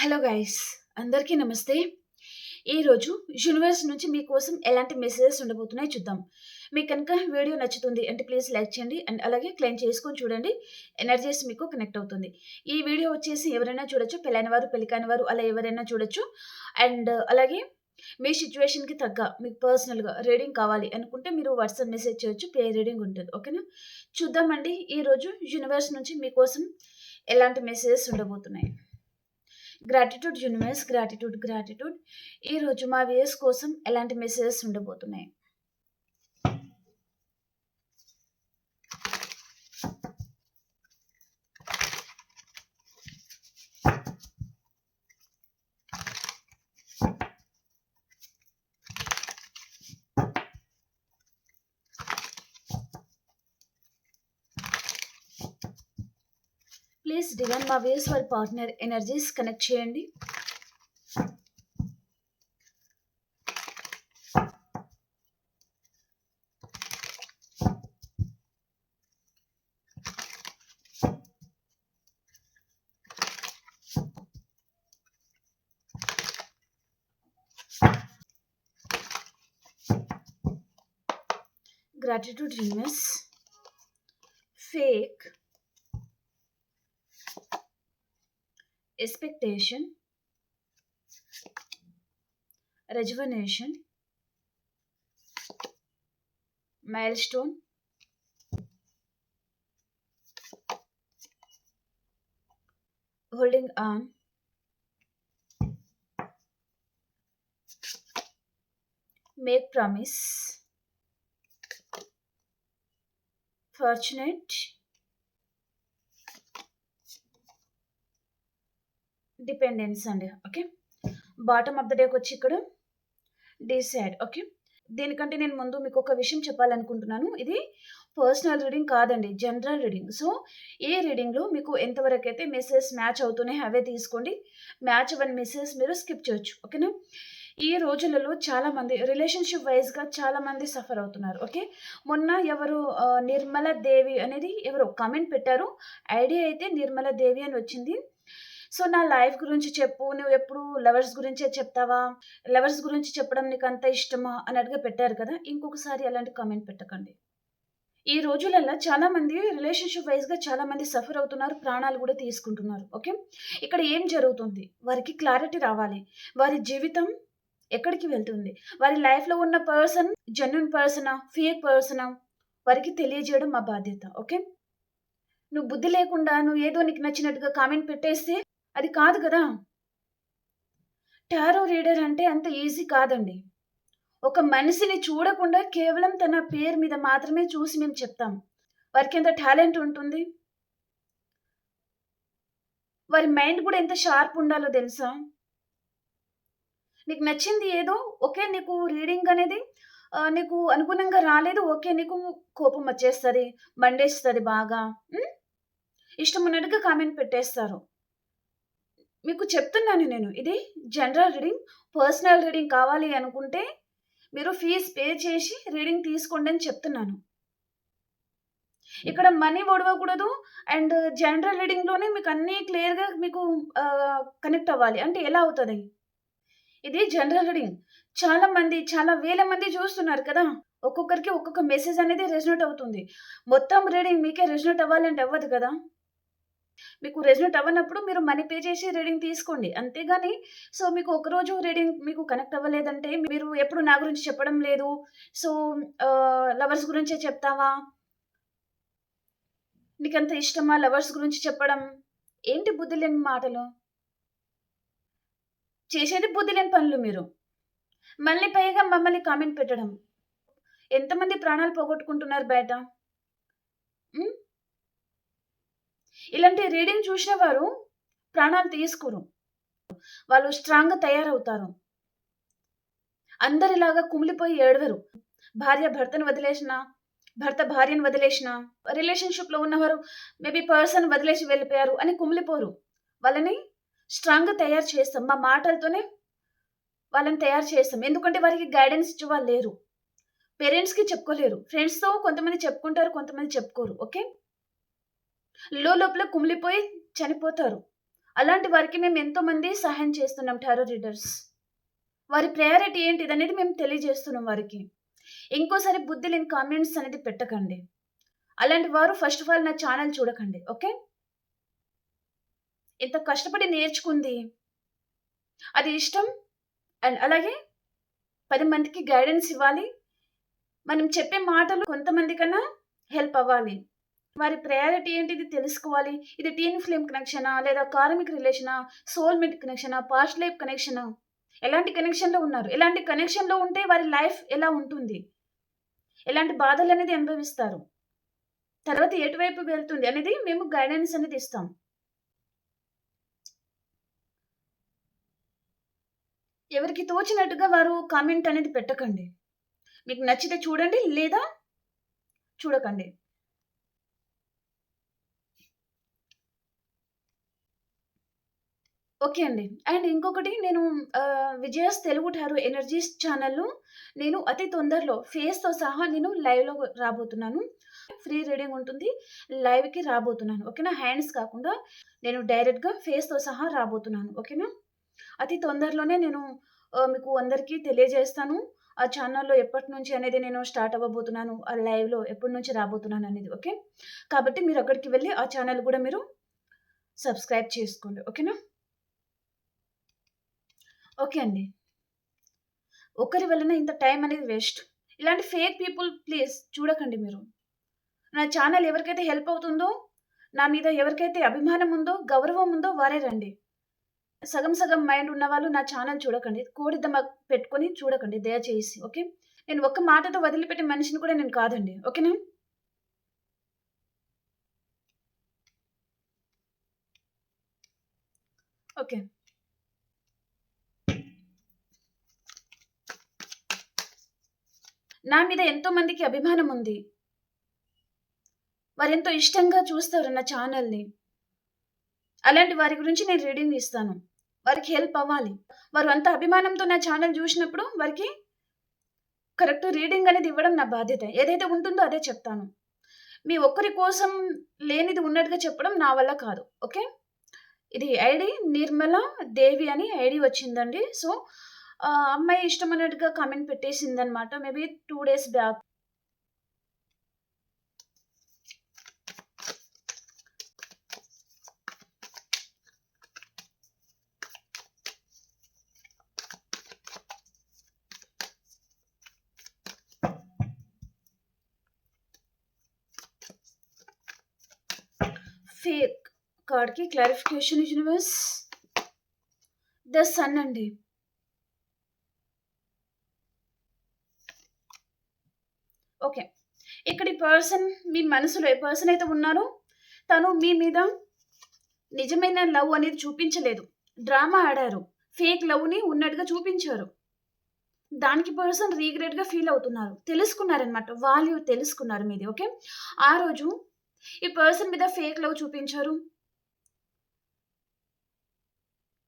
Hello guys అందరికీ నమస్తే. ఈరోజు యూనివర్స్ నుంచి మీకోసం ఎలాంటి మెసేజెస్ ఉండబోతున్నాయో చూద్దాం. మీకు కనుక వీడియో నచ్చుతుంది అంటే ప్లీజ్ లైక్ చేయండి అండ్ అలాగే క్లెయిమ్ చేసుకొని చూడండి. ఎనర్జీస్ మీకు కనెక్ట్ అవుతుంది. ఈ వీడియో వచ్చేసి ఎవరైనా చూడొచ్చు పెళ్ళైన వారు పెళ్ళికాని వారు అలా ఎవరైనా చూడొచ్చు. అండ్ అలాగే మీ సిచ్యువేషన్కి తగ్గ మీకు పర్సనల్గా రీడింగ్ కావాలి అనుకుంటే మీరు వాట్సాప్ మెసేజ్ చేయొచ్చు పే రీడింగ్ ఉంటుంది. ఓకేనా చూద్దామండి. ఈరోజు యూనివర్స్ నుంచి మీకోసం ఎలాంటి మెసేజెస్ ఉండబోతున్నాయి? గ్రాటిట్యూడ్ యూనివర్స్ గ్రాటిట్యూడ్ గ్రాటిట్యూడ్ ఈరోజు మా వ్యూయర్స్ కోసం ఎలాంటి మెసేజెస్ ఉండబోతున్నాయి? ప్లీజ్ డివైన్ మా వ్యూస్ వారి పార్ట్నర్ ఎనర్జీస్ కనెక్ట్ చేయండి. Gratitude universe expectation rejuvenation milestone holding on make promise fortunate dependence అండి ఓకే? బాటమ్ ఆఫ్ ద డేకి వచ్చి ఇక్కడ డిసైడ్ ఓకే? దీనికంటే నేను ముందు మీకు ఒక విషయం చెప్పాలనుకుంటున్నాను. ఇది పర్సనల్ రీడింగ్ కాదండి జనరల్ రీడింగ్ సో ఏ రీడింగ్లో మీకు ఎంతవరకు అయితే మెసేజ్ మ్యాచ్ అవుతూనే అవే తీసుకోండి. మ్యాచ్ అవ్వని మెసేజ్ మీరు స్కిప్ చేయొచ్చు ఓకేనా? ఈ రోజులలో చాలామంది రిలేషన్షిప్ వైజ్గా చాలామంది సఫర్ అవుతున్నారు ఓకే? మొన్న ఎవరు నిర్మల దేవి అనేది ఎవరు కామెంట్ పెట్టారు. ఐడియా అయితే నిర్మల దేవి అని వచ్చింది. సో నా లైఫ్ గురించి చెప్పు. నువ్వు ఎప్పుడు లవర్స్ గురించే చెప్తావా? లవర్స్ గురించి చెప్పడం నీకు అంత ఇష్టమా అన్నట్టుగా పెట్టారు కదా. ఇంకొకసారి అలాంటి కామెంట్ పెట్టకండి. ఈ రోజులలో చాలా మంది రిలేషన్షిప్ వైజ్గా చాలా మంది సఫర్ అవుతున్నారు. ప్రాణాలు కూడా తీసుకుంటున్నారు. ఓకే? ఇక్కడ ఏం జరుగుతుంది? వారికి క్లారిటీ రావాలి. వారి జీవితం ఎక్కడికి వెళ్తుంది? వారి లైఫ్లో ఉన్న పర్సన్ జెన్యున్ పర్సనా? ఫేక్ పర్సనా? వారికి తెలియజేయడం మా బాధ్యత. ఓకే? నువ్వు బుద్ధి లేకుండా నువ్వు ఏదో నీకు నచ్చినట్టుగా కామెంట్ పెట్టేస్తే అది కాదు కదా. టారో రీడర్ అంటే అంత ఈజీ కాదండి. ఒక మనిషిని చూడకుండా కేవలం తన పేరు మీద మాత్రమే చూసి మేము చెప్తాం. వారికి ఎంత టాలెంట్ ఉంటుంది? వారి మైండ్ కూడా ఎంత షార్ప్ ఉండాలో తెలుసా? నీకు నచ్చింది ఏదో? ఓకే నీకు రీడింగ్ అనేది నీకు అనుగుణంగా రాలేదు? ఓకే నీకు కోపం వచ్చేస్తుంది మండేస్తుంది బాగా. ఇష్టం ఉన్నట్టుగా కామెంట్ పెట్టేస్తారు. మీకు చెప్తున్నాను నేను. ఇది జనరల్ రీడింగ్ పర్సనల్ రీడింగ్ కావాలి అనుకుంటే మీరు ఫీజ్ పే చేసి రీడింగ్ తీసుకోండి అని చెప్తున్నాను. ఇక్కడ మనీ ఒడవకూడదు అండ్ జనరల్ రీడింగ్లోనే మీకు అన్నీ క్లియర్గా మీకు కనెక్ట్ అవ్వాలి. అంటే ఎలా అవుతుంది? ఇది జనరల్ రీడింగ్ చాలా మంది చాలా వేల మంది చూస్తున్నారు కదా? ఒక్కొక్కరికి ఒక్కొక్క మెసేజ్ అనేది రెజనేట్ అవుతుంది. మొత్తం రీడింగ్ మీకే రెజనేట్ అవ్వాలంటే అవ్వదు కదా? మీకు రెజనేట్ అవ్వనప్పుడు మీరు మనీ పే చేసి రీడింగ్ తీసుకోండి. అంతేగాని సో మీకు ఒకరోజు రీడింగ్ మీకు కనెక్ట్ అవ్వలేదంటే మీరు ఎప్పుడు నా గురించి చెప్పడం లేదు. సో లవర్స్ గురించే చెప్తావా? నీకంత ఇష్టమా లవర్స్ గురించి చెప్పడం? ఏంటి బుద్ధి లేని మాటలు? చేసేది బుద్ధి లేని పనులు మీరు. మళ్ళీ పైగా మమ్మల్ని కామెంట్ పెట్టడం. ఎంతమంది ప్రాణాలు పోగొట్టుకుంటున్నారు బయట ఇలాంటి రీడింగ్ చూసిన వారు ప్రాణాలు తీసుకోరు. వాళ్ళు స్ట్రాంగ్గా తయారవుతారు. అందరిలాగా కుమిలిపోయి ఏడవరు. భార్య భర్తను వదిలేసిన భర్త భార్యను వదిలేసిన రిలేషన్షిప్లో ఉన్నవారు మేబీ పర్సన్ వదిలేసి వెళ్ళిపోయారు అని కుమిలిపోరు. వాళ్ళని స్ట్రాంగ్గా తయారు చేస్తాం. మా మాటలతోనే వాళ్ళని తయారు చేస్తాం. ఎందుకంటే వారికి గైడెన్స్ ఇచ్చే వాళ్ళు లేరు పేరెంట్స్కి చెప్పుకోలేరు. ఫ్రెండ్స్తో కొంతమంది చెప్పుకుంటారు కొంతమంది చెప్పుకోరు. ఓకే లోపల కుమిలిపోయి చనిపోతారు అలాంటి వారికి మేము ఎంతోమంది సహాయం చేస్తున్నాం టారో రీడర్స్. వారి ప్రయారిటీ ఏంటిదనేది మేము తెలియజేస్తున్నాం వారికి. ఇంకోసారి బుద్ధి లేని కామెంట్స్ అనేది పెట్టకండి. అలాంటి వారు ఫస్ట్ ఆఫ్ ఆల్ నా ఛానల్ చూడకండి. ఓకే? ఇంత కష్టపడి నేర్చుకుంది. అది ఇష్టం అండ్ అలాగే పది మందికి గైడెన్స్ ఇవ్వాలి. మనం చెప్పే మాటలు కొంతమంది కన్నా హెల్ప్ అవ్వాలి. వారి ప్రయారిటీ ఏంటిది తెలుసుకోవాలి. ఇది టీన్ ఫ్లేమ్ కనెక్షనా? లేదా కార్మిక్ రిలేషనా? సోల్‌మేట్ కనెక్షనా? పాస్ట్ లైఫ్ కనెక్షనా? ఎలాంటి కనెక్షన్‌లో ఉన్నారు? ఎలాంటి కనెక్షన్‌లో ఉంటే వారి లైఫ్ ఎలా ఉంటుంది? ఎలాంటి బాధలు అనేది అనుభవిస్తారు? తర్వాత ఎటువైపు వెళ్తుంది అనేది మేము గైడెన్స్ అనేది ఇస్తాం. ఎవరికి తోచినట్టుగా వారు కామెంట్ అనేది పెట్టకండి. మీకు నచ్చితే చూడండి. లేదా చూడకండి. ఓకే అండి. అండ్ ఇంకొకటి నేను ఆహ్, విజయాస్ తెలుగు ఠారు ఎనర్జీస్ ఛానెల్‌లో నేను అతి తొందరలో ఫేస్‌తో సహా నేను లైవ్‌లో రాబోతున్నాను. ఫ్రీ రీడింగ్ ఉంటుంది. లైవ్‌కి రాబోతున్నాను. ఓకేనా? హ్యాండ్స్ కాకుండా నేను డైరెక్ట్‌గా ఫేస్‌తో సహా రాబోతున్నాను. ఓకేనా? అతి తొందరలోనే నేను ఆహ్, మీకు అందరికీ తెలియజేస్తాను. ఆ ఛానెల్‌లో ఎప్పటినుంచి అనేది నేను స్టార్ట్ అవ్వబోతున్నాను. ఆ లైవ్‌లో ఎప్పటి నుంచి రాబోతున్నాను అనేది. ఓకే? కాబట్టి మీరు అక్కడికి వెళ్ళి ఆ ఛానెల్ కూడా మీరు సబ్స్క్రైబ్ చేసుకోండి. ఓకేనా? ఓకే అండి. ఒకరి వలన ఇంత టైం అనేది వేస్ట్. ఇలాంటి ఫేక్ పీపుల్ ప్లీజ్ చూడకండి మీరు. నా ఛానల్ ఎవరికైతే హెల్ప్ అవుతుందో, నా మీద ఎవరికైతే అభిమానం ఉందో, గౌరవం ఉందో వారే రండి. సగం సగం మైండ్ ఉన్నవాళ్ళు నా ఛానల్ చూడకండి. కోడి పెట్టుకొని చూడకండి దయచేసి. ఓకే? నేను ఒక్క మాటతో వదిలిపెట్టే మనిషిని కూడా నేను కాదండి. ఓకేనా? ఓకే. నా మీద ఎంతో మందికి అభిమానం ఉంది. వారెంతో ఇష్టంగా చూస్తారు నా ఛానల్ని అలాంటి వారి గురించి నేను రీడింగ్ ఇస్తాను. వారికి హెల్ప్ అవ్వాలి. వారు అంత అభిమానంతో నా ఛానల్ చూసినప్పుడు వారికి కరెక్ట్ రీడింగ్ అనేది ఇవ్వడం నా బాధ్యత. ఏదైతే ఉంటుందో అదే చెప్తాను. మీ ఒక్కరి కోసం లేనిది ఉన్నట్టుగా చెప్పడం నా వల్ల కాదు. ఓకే? ఇది ఐడి నిర్మల దేవి అని ఐడి వచ్చిందండి. సో, అమ్మాయి ఇష్టం అన్నట్టుగా comment పెట్టేసిందన్నమాట. Maybe two days back. Fake కార్డ్‌కి క్లారిఫికేషన్ యూనివర్స్. ద సన్ అండి. ఓకే. ఇక్కడ ఈ పర్సన్ మీ మనసులో ఏ పర్సన్ అయితే ఉన్నారో తను మీ మీద నిజమైన లవ్ అనేది చూపించలేదు. డ్రామా ఆడారు. ఫేక్ లవ్‌ని ఉన్నట్టుగా చూపించారు. దానికి పర్సన్ రీగ్రెట్గా ఫీల్ అవుతున్నారు. తెలుసుకున్నారనమాట వాల్యూ తెలుసుకున్నారు మీది. ఓకే? ఆ రోజు ఈ పర్సన్ మీద ఫేక్ లవ్ చూపించారు.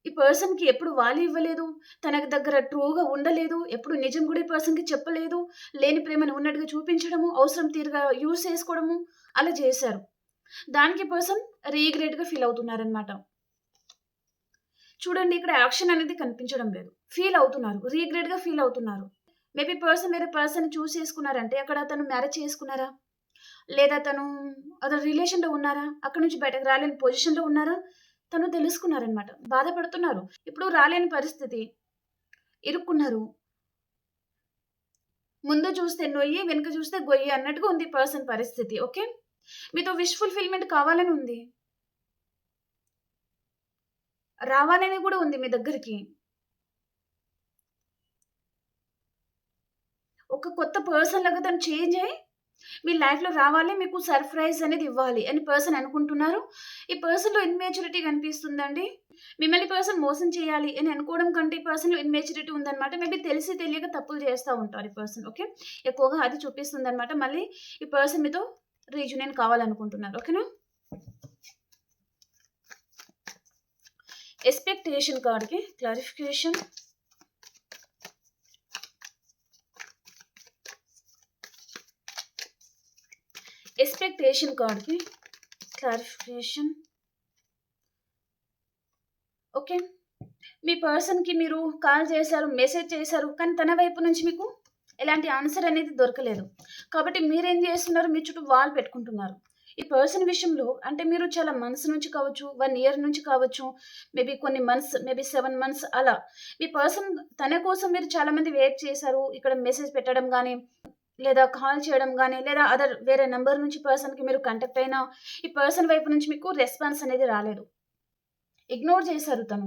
ఈ పర్సన్‌కి ఎప్పుడు వాల్యూ ఇవ్వలేదు. తనకు దగ్గర ట్రూగా ఉండలేదు. ఎప్పుడు నిజం కూడా ఈ పర్సన్‌కి చెప్పలేదు. లేని ప్రేమను ఉన్నట్టుగా చూపించడము, అవసరం తీరుగా యూజ్ చేసుకోవడము అలా చేశారు. దానికి పర్సన్ రీగ్రేట్గా ఫీల్ అవుతున్నారనమాట చూడండి ఇక్కడ యాక్షన్ అనేది కనిపించడం లేదు. ఫీల్ అవుతున్నారు. రీగ్రేట్గా ఫీల్ అవుతున్నారు. మేబీ పర్సన్ వేరే పర్సన్ చూస్ చేసుకున్నారంటే అక్కడ తను మ్యారేజ్ చేసుకున్నారా? లేదా తను అతను రిలేషన్‌లో ఉన్నారా? అక్కడి నుంచి బయటకు రాలేని పొజిషన్‌లో ఉన్నారా? తను తెలుసుకున్నారనమాట బాధపడుతున్నారు. ఇప్పుడు రాలేని పరిస్థితి. ఇరుక్కున్నారు. ముందు చూస్తే నొయ్యి, వెనుక చూస్తే గొయ్యి అన్నట్టుగా ఉంది పర్సన్ పరిస్థితి. ఓకే? మీతో విష్ ఫుల్‌ఫిల్‌మెంట్ కావాలని ఉంది. రావాలని కూడా ఉంది మీ దగ్గరికి. ఒక కొత్త పర్సన్ లాగా తను చేంజ్ అయ్యి మీ లైఫ్‌లో రావాలి. మీకు సర్ప్రైజ్ అనేది ఇవ్వాలి అని పర్సన్ అనుకుంటున్నారు. ఈ పర్సన్‌లో ఇన్మెచ్యూరిటీ కనిపిస్తుందండి. మిమ్మల్ని పర్సన్ మోసం చేయాలి అని అనుకోవడం కంటే ఈ పర్సన్‌లో ఇన్మెచ్యూరిటీ ఉందన్నమాట. మేబీ తెలిసి తెలియక తప్పులు చేస్తా ఉంటారు ఈ పర్సన్. ఓకే? ఎక్కువగా అది చూపిస్తుందన్నమాట. మళ్ళీ ఈ పర్సన్ మీతో రీయూనియన్ కావాలనుకుంటున్నారు. ఓకేనా? ఎక్స్‌పెక్టేషన్ కార్డ్‌కి క్లారిఫికేషన్. ఎక్స్‌పెక్టేషన్ కార్డ్‌కి క్లారిఫికేషన్. ఓకే. మీ పర్సన్‌కి మీరు కాల్ చేశారు, మెసేజ్ చేశారు. కానీ తన వైపు నుంచి మీకు ఎలాంటి ఆన్సర్ అనేది దొరకలేదు. కాబట్టి మీరేం చేస్తున్నారు? మీ చుట్టూ వాల్ పెట్టుకుంటున్నారు. ఈ పర్సన్ విషయంలో అంటే మీరు చాలా మంత్స్ నుంచి కావచ్చు, వన్ ఇయర్ నుంచి కావచ్చు, మేబీ కొన్ని మంత్స్, మేబీ సెవెన్ మంత్స్ అలా. మీ పర్సన్ తన కోసం మీరు చాలామంది వెయిట్ చేశారు. ఇక్కడ మెసేజ్ పెట్టడం కానీ లేదా కాల్ చేయడం కానీ లేదా అదర్ వేరే నెంబర్ నుంచి పర్సన్‌కి మీరు కంటాక్ట్ అయినా, ఈ పర్సన్ వైపు నుంచి మీకు రెస్పాన్స్ అనేది రాలేదు. ఇగ్నోర్ చేశారు తను.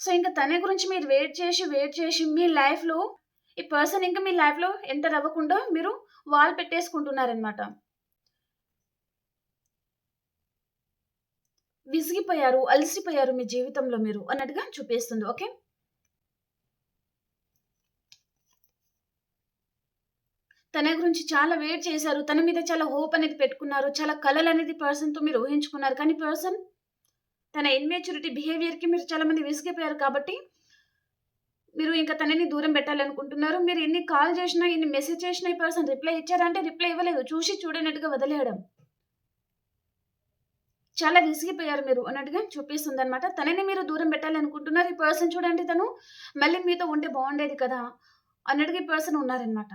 సో, ఇంకా తన గురించి మీరు వెయిట్ చేసి, వెయిట్ చేసి మీ లైఫ్‌లో ఈ పర్సన్ ఇంకా మీ లైఫ్‌లో ఎంటర్ అవ్వకుండా మీరు వాల్ పెట్టేసుకుంటున్నారనమాట. విసిగిపోయారు, అలసిపోయారు మీ జీవితంలో మీరు అన్నట్టుగా చూపిస్తుంది. ఓకే. తన గురించి చాలా వెయిట్ చేశారు. తన మీద చాలా హోప్ అనేది పెట్టుకున్నారు. చాలా కలలనేది పర్సన్‌తో మీరు ఊహించుకున్నారు. కానీ పర్సన్ తన ఇన్మెచ్యూరిటీ బిహేవియర్‌కి మీరు చాలా మంది విసిగిపోయారు కాబట్టి మీరు ఇంక తనని దూరం పెట్టాలనుకుంటున్నారు. మీరు ఎన్ని కాల్ చేసినా, ఎన్ని మెసేజ్ చేసినా ఈ పర్సన్ రిప్లై ఇచ్చారంటే రిప్లై ఇవ్వలేదు. చూసి చూడనట్టుగా వదిలేయడం. చాలా విసిగిపోయారు మీరు అన్నట్టుగా చూపిస్తుంది అనమాట తనని మీరు దూరం పెట్టాలనుకుంటున్నారు. ఈ పర్సన్ చూడండి తను మళ్ళీ మీతో ఉంటే బాగుండేది కదా! అన్నట్టుగా ఈ పర్సన్ ఉన్నారనమాట.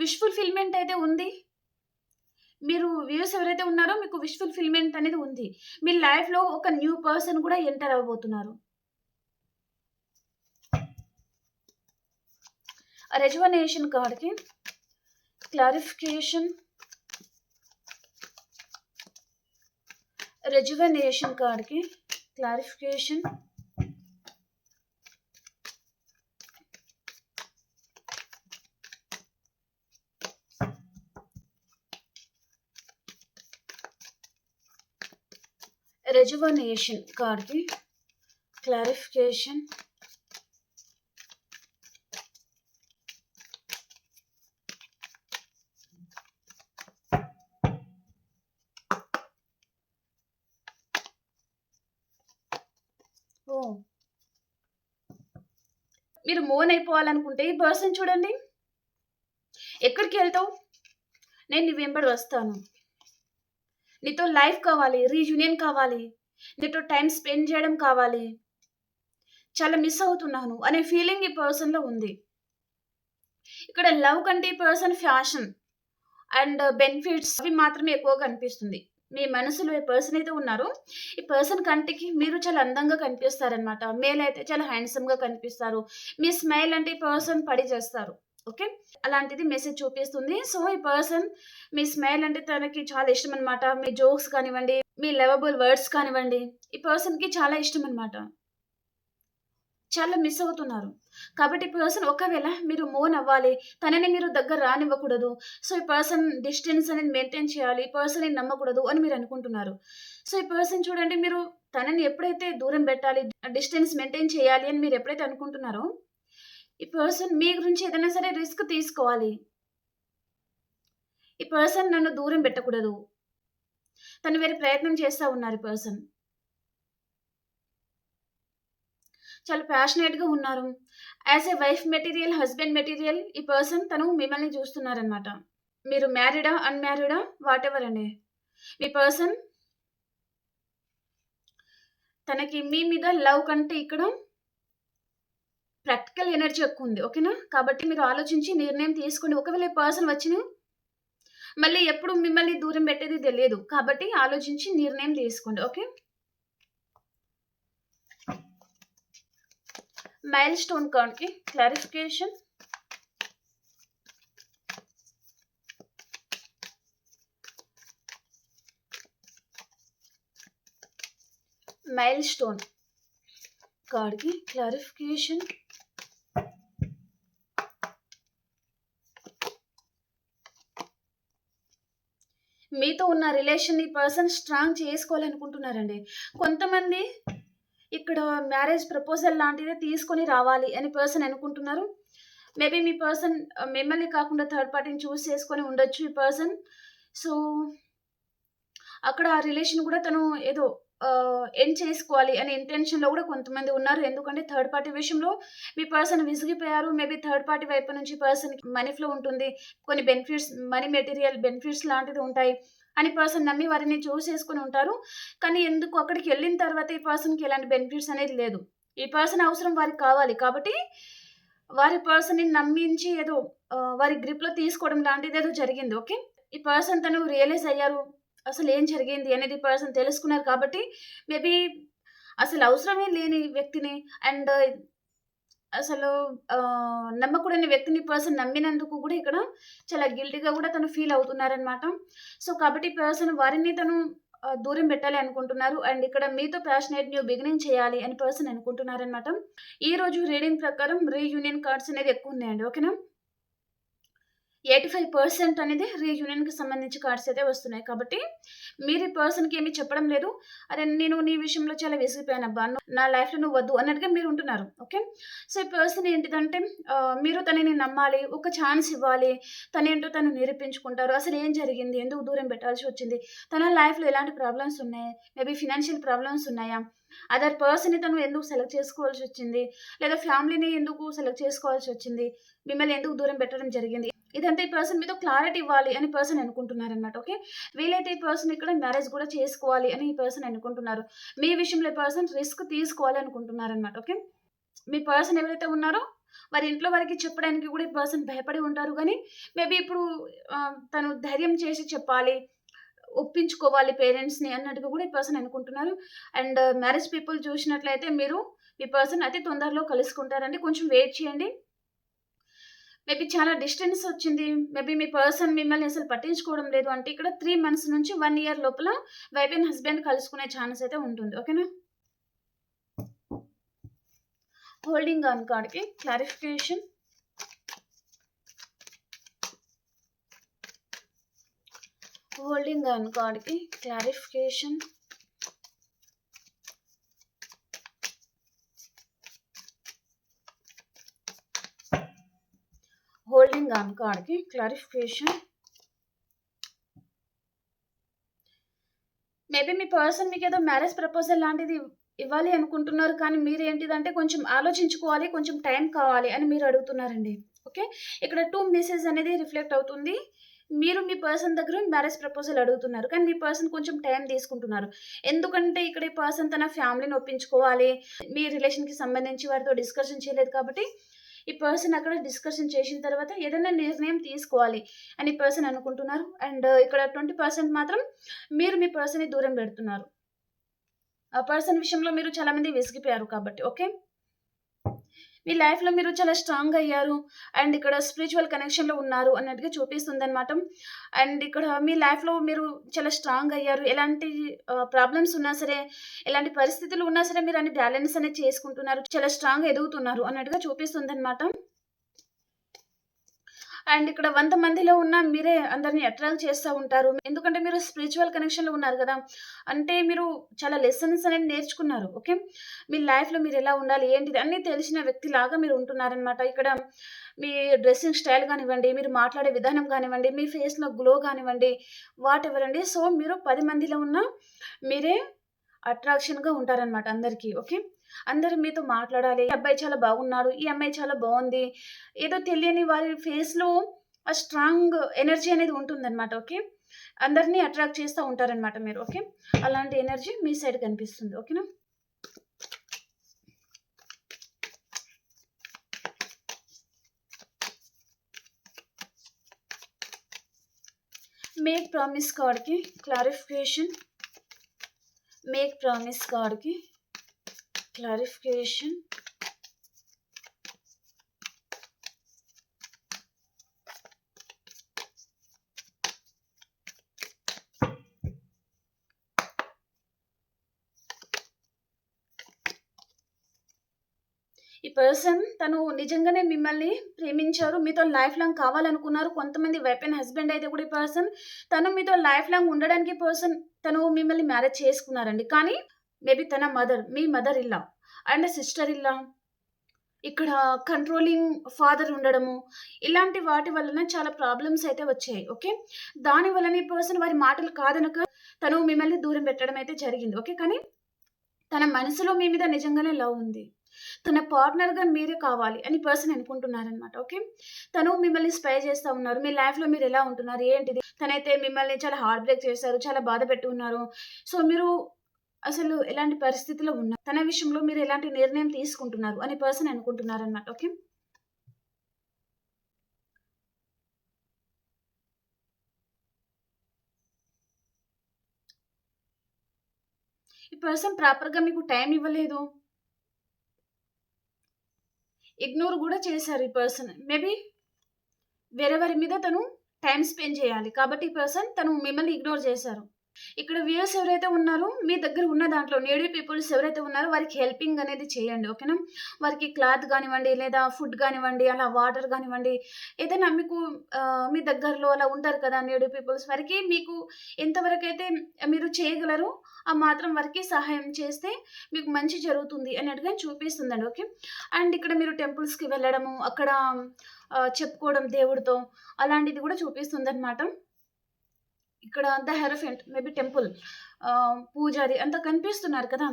విష్ ఫుల్‌ఫిల్‌మెంట్ అయితే ఉంది. మీరు వ్యూస్ ఎవరైతే ఉన్నారో మీకు విష్ ఫుల్‌ఫిల్‌మెంట్ అనేది ఉంది. మీ లైఫ్‌లో ఒక న్యూ పర్సన్ కూడా ఎంటర్ అవ్వబోతున్నారు. రెజువనేషన్ కార్డ్‌కి క్లారిఫికేషన్ రెజువనేషన్ కార్డ్‌కి క్లారిఫికేషన్ రెజువనేషన్ కార్డ్‌కి క్లారిఫికేషన్ ఓ మీరు మోన్ అయిపోవాలనుకుంటే ఈ పర్సన్ చూడండి. ఎక్కడికి వెళ్తావు నేను నీ వెంబడి వస్తాను. నీతో లైఫ్ కావాలి. రీయూనియన్ కావాలి. నీతో టైం స్పెండ్ చేయడం కావాలి. చాలా మిస్ అవుతున్నాను అనే ఫీలింగ్ ఈ పర్సన్‌లో ఉంది. ఇక్కడ లవ్ కంటే ఈ పర్సన్ ఫ్యాషన్ అండ్ బెనిఫిట్స్ అవి మాత్రమే ఎక్కువగా కనిపిస్తుంది. మీ మనసులో ఏ పర్సన్ అయితే ఉన్నారో, ఈ పర్సన్ కంటికి మీరు చాలా అందంగా కనిపిస్తారనమాట. మేల్ అయితే చాలా హ్యాండ్సమ్‌గా కనిపిస్తారు. మీ స్మైల్ అంటే ఈ పర్సన్ పడి చేస్తారు. ఓకే. అలాంటిది మెసేజ్ చూపిస్తుంది. సో, ఈ పర్సన్ మీ స్మైల్ అంటే తనకి చాలా ఇష్టం అనమాట మీ జోక్స్ కానివ్వండి, మీ లెవబుల్ వర్డ్స్ కానివ్వండి, ఈ పర్సన్‌కి చాలా ఇష్టం అనమాట చాలా మిస్ అవుతున్నారు. కాబట్టి ఈ పర్సన్ ఒకవేళ మీరు మోన్ అవ్వాలి. తనని మీరు దగ్గర రానివ్వకూడదు. సో, ఈ పర్సన్ డిస్టెన్స్ అనేది మెయింటైన్ చేయాలి. ఈ పర్సన్‌ని నమ్మకూడదు అని మీరు అనుకుంటున్నారు. సో, ఈ పర్సన్ చూడండి మీరు తనని ఎప్పుడైతే దూరం పెట్టాలి, డిస్టెన్స్ మెయింటైన్ చేయాలి అని మీరు ఎప్పుడైతే అనుకుంటున్నారో, ఈ పర్సన్ మీ గురించి ఏదైనా సరే రిస్క్ తీసుకోవాలి. ఈ పర్సన్ నన్ను దూరం పెట్టకూడదు. తను వేరే ప్రయత్నం చేస్తూ ఉన్నారు ఈ పర్సన్. చాలా ప్యాషనేట్‌గా ఉన్నారు. As a wife material, husband material ఈ పర్సన్ తను మిమ్మల్ని చూస్తున్నారనమాట. మీరు మ్యారీడా? అన్‌మ్యారీడా? ఎవర్ అండి. మీ పర్సన్ తనకి మీ మీద లవ్ కంటే ఇక్కడ ప్రాక్టికల్ ఎనర్జీ ఎక్కువ ఉంది ఓకేనా? కాబట్టి మీరు ఆలోచించి నిర్ణయం తీసుకోండి. ఒకవేళ పర్సన్ వచ్చిన మళ్ళీ ఎప్పుడు మిమ్మల్ని దూరం పెట్టేది తెలియదు. కాబట్టి ఆలోచించి నిర్ణయం తీసుకోండి. ఓకే. మైల్ స్టోన్ కార్డ్‌కి క్లారిఫికేషన్ మైల్ స్టోన్ కార్డ్‌కి క్లారిఫికేషన్ మీతో ఉన్న రిలేషన్‌ని ఈ పర్సన్ స్ట్రాంగ్ చేసుకోవాలనుకుంటున్నారండి. కొంతమంది ఇక్కడ మ్యారేజ్ ప్రపోజల్ లాంటిదే తీసుకొని రావాలి అని పర్సన్ అనుకుంటున్నారు. మేబీ మీ పర్సన్ మిమ్మల్ని కాకుండా థర్డ్ పార్టీని చూస్ చేసుకొని ఉండొచ్చు ఈ పర్సన్. సో, అక్కడ ఆ రిలేషన్ కూడా తను ఏదో ఎండ్ చేసుకోవాలి అనే ఇంటెన్షన్‌లో కూడా కొంతమంది ఉన్నారు. ఎందుకంటే థర్డ్ పార్టీ విషయంలో మీ పర్సన్ విసిగిపోయారు. మేబీ థర్డ్ పార్టీ వైపు నుంచి పర్సన్‌కి మనీ ఫ్లో ఉంటుంది. కొన్ని బెనిఫిట్స్ మనీ మెటీరియల్ బెనిఫిట్స్ లాంటిది ఉంటాయి. అని పర్సన్ నమ్మి వారిని చూస్ చేసుకొని ఉంటారు. కానీ ఎందుకు అక్కడికి వెళ్ళిన తర్వాత ఈ పర్సన్‌కి ఎలాంటి బెనిఫిట్స్ అనేది లేదు. ఈ పర్సన్ అవసరం వారికి కావాలి. కాబట్టి వారి పర్సన్‌ని నమ్మించి ఏదో వారి గ్రిప్‌లో తీసుకోవడం లాంటిది ఏదో జరిగింది. ఓకే. ఈ పర్సన్ తను రియలైజ్ అయ్యారు. అసలు ఏం జరిగింది అనేది పర్సన్ తెలుసుకున్నారు కాబట్టి మేబీ అసలు అవసరమే లేని వ్యక్తిని అండ్ అసలు నమ్మకూడని వ్యక్తిని పర్సన్ నమ్మినందుకు కూడా ఇక్కడ చాలా గిల్టీ‌గా కూడా తను ఫీల్ అవుతున్నారనమాట. సో, కాబట్టి పర్సన్ వారిని తను దూరం పెట్టాలి అనుకుంటున్నారు. అండ్ ఇక్కడ మీతో ప్యాషనేట్ న్యూ బిగినింగ్ చేయాలి అని పర్సన్ అనుకుంటున్నారనమాట. ఈ రోజు రీడింగ్ ప్రకారం రీయూనియన్ కార్డ్స్ అనేది ఎక్కువ ఉన్నాయండి ఓకేనా? 85% అనేది రీయూనియన్‌కి సంబంధించి కార్డ్స్ అయితే వస్తున్నాయి. కాబట్టి మీరు ఈ పర్సన్‌కి ఏమీ చెప్పడం లేదు. అరే నేను నీ విషయంలో చాలా విసిగిపోయాను అబ్బా నా లైఫ్‌లో నువ్వు వద్దు అన్నట్టుగా మీరు ఉంటున్నారు. ఓకే. సో, ఈ పర్సన్ ఏంటిదంటే మీరు తనని నమ్మాలి. ఒక ఛాన్స్ ఇవ్వాలి. తనేంటో తను నిరూపించుకుంటారు. అసలు ఏం జరిగింది? ఎందుకు దూరం పెట్టాల్సి వచ్చింది? తన లైఫ్‌లో ఎలాంటి ప్రాబ్లమ్స్ ఉన్నాయి? మేబీ ఫినాన్షియల్ ప్రాబ్లమ్స్ ఉన్నాయా? అదర్ పర్సన్‌ని తను ఎందుకు సెలెక్ట్ చేసుకోవాల్సి వచ్చింది? లేదా ఫ్యామిలీని ఎందుకు సెలెక్ట్ చేసుకోవాల్సి వచ్చింది? మిమ్మల్ని ఎందుకు దూరం పెట్టడం జరిగింది? ఇదంతా ఈ పర్సన్ మీద క్లారిటీ ఇవ్వాలి అని పర్సన్ అనుకుంటున్నారనమాట. ఓకే. వీలైతే ఈ పర్సన్ ఇక్కడ మ్యారేజ్ కూడా చేసుకోవాలి అని ఈ పర్సన్ అనుకుంటున్నారు. మీ విషయంలో పర్సన్ రిస్క్ తీసుకోవాలి అనుకుంటున్నారనమాట. ఓకే. మీ పర్సన్ ఎవరైతే ఉన్నారో వారి ఇంట్లో వారికి చెప్పడానికి కూడా ఈ పర్సన్ భయపడి ఉంటారు కానీ మేబీ ఇప్పుడు తను ధైర్యం చేసి చెప్పాలి. ఒప్పించుకోవాలి పేరెంట్స్‌ని అన్నట్టుగా కూడా ఈ పర్సన్ అనుకుంటున్నారు. అండ్ మ్యారేజ్ పీపుల్ చూసినట్లయితే మీరు ఈ పర్సన్ అతి తొందరలో కలుసుకుంటారండి. కొంచెం వెయిట్ చేయండి. మేబీ చాలా డిస్టెన్స్ వచ్చింది. మేబీ మీ పర్సన్ మిమ్మల్ని అసలు పట్టించుకోవడం లేదు అంటే ఇక్కడ త్రీ మంత్స్ నుంచి వన్ ఇయర్ లోపల వైఫ్ అండ్ హస్బెండ్ కలుసుకునే ఛాన్స్ అయితే ఉంటుంది. ఓకేనా? హోల్డింగ్ ఆన్ కార్డ్‌కి క్లారిఫికేషన్. హోల్డింగ్ ఆన్ కార్డ్‌కి clarification. Holding on clarification. Maybe me person మీకు ఏదో మ్యారేజ్ ప్రపోజల్ లాంటిది ఇవ్వాలి అనుకుంటున్నారు. కానీ మీరు ఏంటిదంటే కొంచెం ఆలోచించుకోవాలి. కొంచెం టైం కావాలి అని మీరు అడుగుతున్నారండి. ఓకే. ఇక్కడ టూ మెసేజ్ అనేది రిఫ్లెక్ట్ అవుతుంది. మీరు మీ పర్సన్ దగ్గర మ్యారేజ్ ప్రపోజల్ అడుగుతున్నారు. కానీ మీ పర్సన్ కొంచెం టైం తీసుకుంటున్నారు. ఎందుకంటే ఇక్కడ ఈ పర్సన్ తన ఫ్యామిలీని ఒప్పించుకోవాలి. మీ రిలేషన్‌కి సంబంధించి వారితో డిస్కషన్ చేయలేదు కాబట్టి ఈ పర్సన్ అక్కడ డిస్కషన్ చేసిన తర్వాత ఏదైనా నిర్ణయం తీసుకోవాలి అని పర్సన్ అనుకుంటున్నారు. అండ్ ఇక్కడ 20% మాత్రం మీరు మీ పర్సన్‌ని దూరం పెడుతున్నారు. ఆ పర్సన్ విషయంలో మీరు చాలా మంది విసిగిపోయారు కాబట్టి. ఓకే. మీ లైఫ్‌లో మీరు చాలా స్ట్రాంగ్ అయ్యారు. అండ్ ఇక్కడ స్పిరిచువల్ కనెక్షన్‌లో ఉన్నారు అన్నట్టుగా చూపిస్తుందనమాట. అండ్ ఇక్కడ మీ లైఫ్‌లో మీరు చాలా స్ట్రాంగ్ అయ్యారు. ఎలాంటి ప్రాబ్లమ్స్ ఉన్నా సరే, ఎలాంటి పరిస్థితులు ఉన్నా సరే మీరు అన్ని బ్యాలెన్స్ అనేది చేసుకుంటున్నారు. చాలా స్ట్రాంగ్ ఎదుగుతున్నారు అన్నట్టుగా చూపిస్తుందనమాట. అండ్ ఇక్కడ వంద మందిలో ఉన్న మీరే అందరిని అట్రాక్ట్ చేస్తూ ఉంటారు. ఎందుకంటే మీరు స్పిరిచువల్ కనెక్షన్‌లో ఉన్నారు కదా అంటే మీరు చాలా లెసన్స్ అనేది నేర్చుకున్నారు. ఓకే. మీ లైఫ్‌లో మీరు ఎలా ఉండాలి? ఏంటిది అన్నీ తెలిసిన వ్యక్తిలాగా మీరు ఉంటున్నారనమాట. ఇక్కడ మీ డ్రెస్సింగ్ స్టైల్ కానివ్వండి మీరు మాట్లాడే విధానం కానివ్వండి మీ ఫేస్‌లో గ్లో కానివ్వండి వాట్ ఎవర్ అండి. సో, మీరు పది మందిలో ఉన్న మీరే అట్రాక్షన్‌గా ఉంటారనమాట అందరికీ ఓకే. అందరు మీతో మాట్లాడాలి. ఈ అబ్బాయి చాలా బాగున్నాడు. ఈ అమ్మాయి చాలా బాగుంది ఏదో తెలియని వారి ఫేస్‌లో ఆ స్ట్రాంగ్ ఎనర్జీ అనేది ఉంటుందన్నమాట ఓకే. అందరిని అట్రాక్ట్ చేస్తూ ఉంటారనమాట మీరు. ఓకే. అలాంటి ఎనర్జీ మీ సైడ్ కనిపిస్తుంది. ఓకేనా? మేక్ ప్రామిస్ కార్డ్‌కి క్లారిఫికేషన్. మేక్ ప్రామిస్ కార్డ్‌కి క్లారిఫికేషన్. ఈ పర్సన్ తను నిజంగానే మిమ్మల్ని ప్రేమించారు. మీతో లైఫ్ లాంగ్ కావాలనుకున్నారు. కొంతమంది వైఫ్ అండ్ హస్బెండ్ అయితే కూడా ఈ పర్సన్ తను మీతో లైఫ్ లాంగ్ ఉండడానికి పర్సన్ తను మిమ్మల్ని మ్యారేజ్ చేసుకున్నారండి. కానీ మేబీ తన మదర్, మీ మదర్ ఇల్లా అండ్ సిస్టర్ ఇల్లా ఇక్కడ కంట్రోలింగ్ ఫాదర్ ఉండడము, ఇలాంటి వాటి వలన చాలా ప్రాబ్లమ్స్ అయితే వచ్చాయి. ఓకే. దాని వలన ఈ పర్సన్ వారి మాటలు కాదనక తను మిమ్మల్ని దూరం పెట్టడం అయితే జరిగింది. ఓకే. కానీ తన మనసులో మీ మీద నిజంగానే లవ్ ఉంది. తన పార్ట్నర్‌గా మీరే కావాలి అని పర్సన్ అనుకుంటున్నారనమాట. ఓకే. తను మిమ్మల్ని స్పై చేస్తా ఉన్నారు. మీ లైఫ్‌లో మీరు ఎలా ఉంటున్నారు? ఏంటిది? తనైతే మిమ్మల్ని చాలా హార్ట్ బ్రేక్ చేశారు. చాలా బాధ పెట్టి ఉన్నారు. సో, మీరు అసలు ఎలాంటి పరిస్థితిలో ఉన్నారు? తన విషయంలో మీరు ఎలాంటి నిర్ణయం తీసుకుంటున్నారు అని పర్సన్ అనుకుంటున్నారనమాట. ఓకే. ఈ పర్సన్ ప్రాపర్‌గా మీకు టైం ఇవ్వలేదు. ఇగ్నోర్ కూడా చేశారు ఈ పర్సన్. మేబీ వేరెవరి మీద తను టైం స్పెండ్ చేయాలి. కాబట్టి ఈ పర్సన్ తను మిమ్మల్ని ఇగ్నోర్ చేశారు. ఇక్కడ వ్యూయర్స్ ఎవరైతే ఉన్నారో మీ దగ్గర ఉన్న దాంట్లో నేడీ పీపుల్స్ ఎవరైతే ఉన్నారో వారికి హెల్పింగ్ అనేది చేయండి. ఓకేనా. వారికి క్లాత్ కానివ్వండి లేదా ఫుడ్ కానివ్వండి అలా వాటర్ కానివ్వండి ఏదైనా మీకు మీ దగ్గరలో అలా ఉంటారు కదా! నేడీ పీపుల్స్ వారికి మీకు ఎంతవరకైతే మీరు చేయగలరో ఆ మాత్రం వారికి సహాయం చేస్తే మీకు మంచి జరుగుతుంది అన్నట్టుగా చూపిస్తుందండి. ఓకే. అండ్ ఇక్కడ మీరు టెంపుల్స్‌కి వెళ్ళడము, అక్కడ చెప్పుకోవడం దేవుడితో అలాంటిది కూడా చూపిస్తుంది అనమాట ఇక్కడ ద హెరఫెంట్ మేబీ టెంపుల్ పూజారి అంతా కనిపిస్తున్నారు కదా!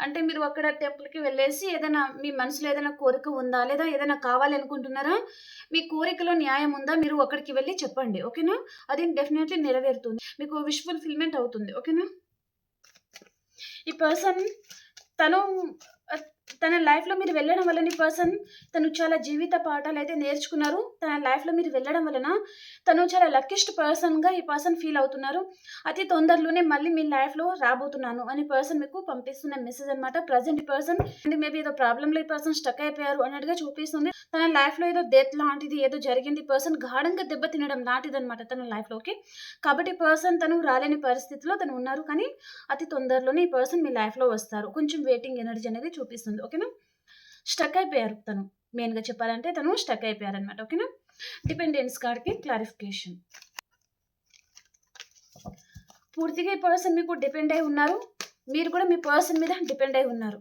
అంటే మీరు అక్కడ టెంపుల్‌కి వెళ్ళేసి ఏదైనా మీ మనసులో ఏదైనా కోరిక ఉందా? లేదా ఏదైనా కావాలి అనుకుంటున్నారా? మీ కోరికలో న్యాయం ఉందా? మీరు అక్కడికి వెళ్ళి చెప్పండి. ఓకేనా. అది డెఫినెట్లీ నెరవేరుతుంది. మీకు విష్ ఫుల్‌ఫిల్‌మెంట్ అవుతుంది. ఓకేనా. ఈ పర్సన్ తను తన లైఫ్‌లో మీరు వెళ్ళడం వలన ఈ పర్సన్ తను చాలా జీవిత పాఠాలు అయితే నేర్చుకున్నారు. తన లైఫ్‌లో మీరు వెళ్ళడం వలన తను చాలా లక్కీస్ట్ పర్సన్‌గా ఈ పర్సన్ ఫీల్ అవుతున్నారు. అతి తొందరలోనే మళ్ళీ మీ లైఫ్‌లో రాబోతున్నాను అని పర్సన్ మీకు పంపిస్తున్న మెసేజ్ అనమాట. ప్రజెంట్ పర్సన్ అండ్ మేబీ ఏదో ప్రాబ్లమ్‌లో ఈ పర్సన్ స్టక్ అయిపోయారు అన్నట్టుగా చూపిస్తుంది. తన లైఫ్‌లో ఏదో డెత్ లాంటిది ఏదో జరిగింది. పర్సన్ గాఢంగా దెబ్బ తినడం లాంటిదనమాట తన లైఫ్లోకి కాబట్టి పర్సన్ తను రాలేని పరిస్థితిలో తను ఉన్నారు. కానీ అతి తొందరలోనే ఈ పర్సన్ మీ లైఫ్‌లో వస్తారు. కొంచెం వెయిటింగ్ ఎనర్జీ అనేది చూపిస్తుంది. ఓకేనా. స్టక్ అయిపోయారు తను. మెయిన్‌గా చెప్పాలంటే తను స్టక్ అయిపోయారనమాట. ఓకేనా. డిపెండెన్స్ కార్డ్‌కి క్లారిఫికేషన్. పూర్తిగా ఈ పర్సన్ మీకు డిపెండ్ అయి ఉన్నారు. మీరు కూడా మీ పర్సన్ మీద డిపెండ్ అయి ఉన్నారు.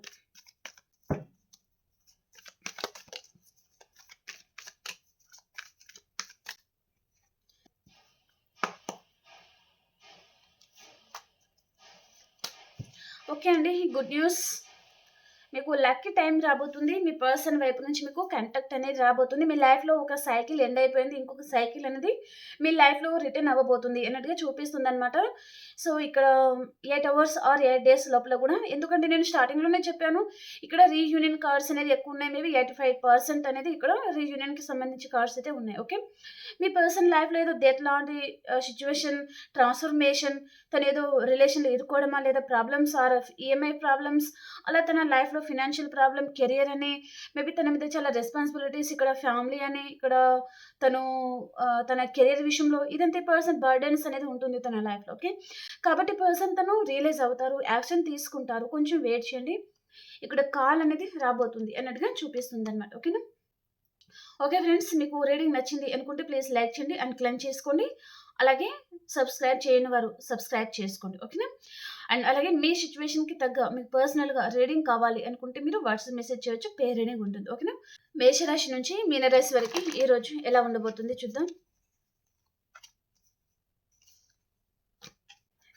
ఓకే అండి. Good news. మీకు లక్కీ టైం రాబోతుంది. మీ పర్సన్ వైపు నుంచి మీకు కంటాక్ట్ అనేది రాబోతుంది. మీ లైఫ్‌లో ఒక సైకిల్ ఎండ్ అయిపోయింది. ఇంకొక సైకిల్ అనేది మీ లైఫ్‌లో రిటర్న్ అవ్వబోతుంది అన్నట్టుగా చూపిస్తుంది అనమాట సో, ఇక్కడ eight hours or eight days లోపల కూడా ఎందుకంటే నేను స్టార్టింగ్‌లోనే చెప్పాను. ఇక్కడ రీయూనియన్ కార్డ్స్ అనేది ఎక్కువ ఉన్నాయి మేబీ 85% అనేది ఇక్కడ రీయూనియన్‌కి సంబంధించి కార్డ్స్ అయితే ఉన్నాయి. ఓకే. మీ పర్సన్ లైఫ్‌లో ఏదో డెత్ లాంటి సిచ్యువేషన్ ట్రాన్స్ఫర్మేషన్ ట్రాన్స్‌ఫర్మేషన్ తనేదో రిలేషన్‌లో ఎదుర్కోవడమా లేదా ప్రాబ్లమ్స్ ఆర్ ఈఎంఐ ప్రాబ్లమ్స్ అలా తన లైఫ్‌లో ఫినాన్షియల్ ప్రాబ్లమ్, కెరియర్ అని మేబీ తన మీద చాలా రెస్పాన్సిబిలిటీస్ ఇక్కడ ఫ్యామిలీ అని ఇక్కడ తను తన కెరియర్ విషయంలో ఇదంతా పర్సన్ బర్డెన్స్ అనేది ఉంటుంది తన లైఫ్‌లో. ఓకే. కాబట్టి పర్సన్ తను రియలైజ్ అవుతారు. యాక్షన్ తీసుకుంటారు. కొంచెం వెయిట్ చేయండి. ఇక్కడ కాల్ అనేది రాబోతుంది అన్నట్టుగా చూపిస్తుంది అనమాట ఓకేనా. Okay friends. మీకు రీడింగ్ నచ్చింది అనుకుంటే ప్లీజ్ లైక్ చేయండి అండ్ క్లెయిమ్ చేసుకోండి. అలాగే సబ్స్క్రైబ్ చేయని వారు సబ్స్క్రైబ్ చేసుకోండి. ఓకేనా. అండ్ అలాగే మీ సిట్యుయేషన్‌కి తగ్గ మీకు పర్సనల్‌గా రీడింగ్ కావాలి అనుకుంటే మీరు వాట్సాప్ మెసేజ్ చేయొచ్చు. పే రీడింగ్ ఉంటుంది. ఓకేనా. మేషరాశి నుంచి మీనరాశి ఈ ఈరోజు ఎలా ఉండబోతుంది చూద్దాం.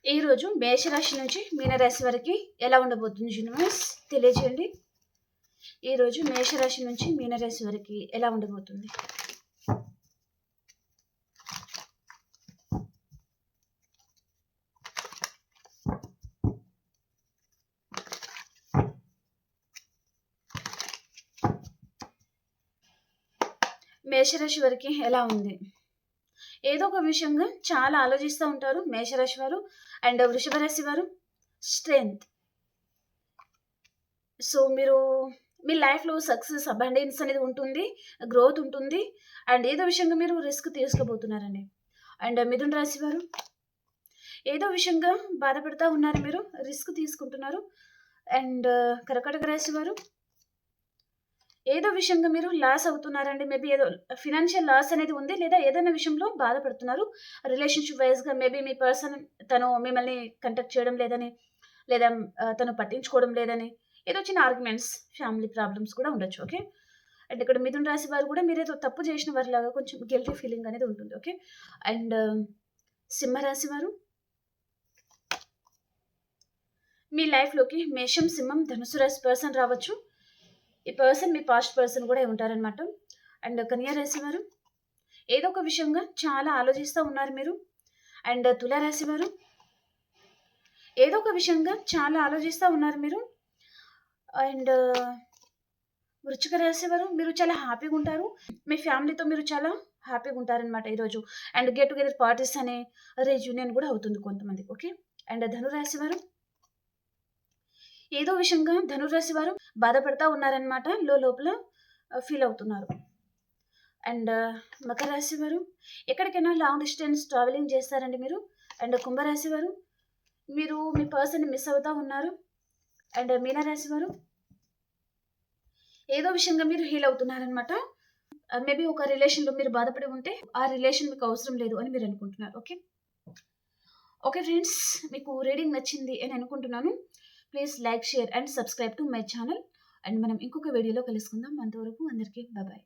ఈరోజు మేషరాశి నుంచి మీనరాశి వరకు ఎలా ఉండబోతుంది యూనివర్స్ తెలియజేయండి. ఈరోజు మేషరాశి నుంచి మీనరాశి వరకి ఎలా ఉండబోతుంది? మేషరాశి వారికి ఎలా ఉంది? ఏదో ఒక విషయంగా చాలా ఆలోచిస్తూ ఉంటారు మేషరాశి వారు. అండ్ వృషభ రాశి వారు స్ట్రెంగ్త్. సో, మీరు మీ లైఫ్‌లో సక్సెస్, అబండెన్స్ అనేది ఉంటుంది. గ్రోత్ ఉంటుంది. అండ్ ఏదో విషయంగా మీరు రిస్క్ తీసుకోబోతున్నారండి. అండ్ మిథున రాశి వారు ఏదో విషయంగా బాధపడుతూ ఉన్నారు మీరు. రిస్క్ తీసుకుంటున్నారు. అండ్ కర్కటక రాశి వారు ఏదో విషయంగా మీరు లాస్ అవుతున్నారండి. మేబీ ఏదో ఫినాన్షియల్ లాస్ అనేది ఉంది. లేదా ఏదైనా విషయంలో బాధపడుతున్నారు. రిలేషన్‌షిప్ వైస్‌గా మేబీ మీ పర్సన్ తను మిమ్మల్ని కంటాక్ట్ చేయడం లేదని, లేదా తను పట్టించుకోవడం లేదని, ఏదో చిన్న ఆర్గ్యుమెంట్స్, ఫ్యామిలీ ప్రాబ్లమ్స్ కూడా ఉండొచ్చు. ఓకే. అండ్ ఇక్కడ మిథున్ రాశి వారు కూడా మీరేదో తప్పు చేసిన వారిలాగా కొంచెం గిల్టీ ఫీలింగ్ అనేది ఉంటుంది. ఓకే. అండ్ సింహరాశి వారు మీ లైఫ్‌లోకి మేషం, సింహం, ధనుసు రాశి పర్సన్ రావచ్చు. ఈ పర్సన్ మీ పాస్ట్ పర్సన్ కూడా ఉంటారనమాట అండ్ కన్యా వారు ఏదో ఒక విషయంగా చాలా ఆలోచిస్తూ ఉన్నారు మీరు. అండ్ తులారాశి వారు ఏదో ఒక విషయంగా చాలా ఆలోచిస్తూ ఉన్నారు మీరు. అండ్ వృచ్చిక రాశి వారు మీరు చాలా హ్యాపీగా ఉంటారు. మీ ఫ్యామిలీతో మీరు చాలా హ్యాపీగా ఉంటారనమాట ఈరోజు అండ్ గెట్ టుగెదర్ పార్టీస్ అనే రీయూనియన్ కూడా అవుతుంది కొంతమందికి ఓకే అండ్ ధనురాశి వారు ఏదో విషయంగా ధనురాశి వారు బాధపడతా ఉన్నారనమాట లో లోపల ఫీల్ అవుతున్నారు. అండ్ మకర రాశి వారు ఎక్కడికైనా లాంగ్ డిస్టెన్స్ ట్రావెలింగ్ చేస్తారండి మీరు. అండ్ కుంభరాశి వారు మీరు మీ పర్సన్ మిస్ అవుతా ఉన్నారు. అండ్ మీనరాశి వారు ఏదో విషయంగా మీరు హీల్ అవుతున్నారనమాట మేబీ ఒక రిలేషన్లో మీరు బాధపడి ఉంటే ఆ రిలేషన్ మీకు అవసరం లేదు అని మీరు అనుకుంటున్నారు. ఓకే? ఓకే ఫ్రెండ్స్ మీకు రీడింగ్ నచ్చింది అని అనుకుంటున్నాను. Please like share and subscribe to my channel and మనం ఇంకొక వీడియోలో కలుసుకుందాం. అంతవరకు అందరికీ బాయ్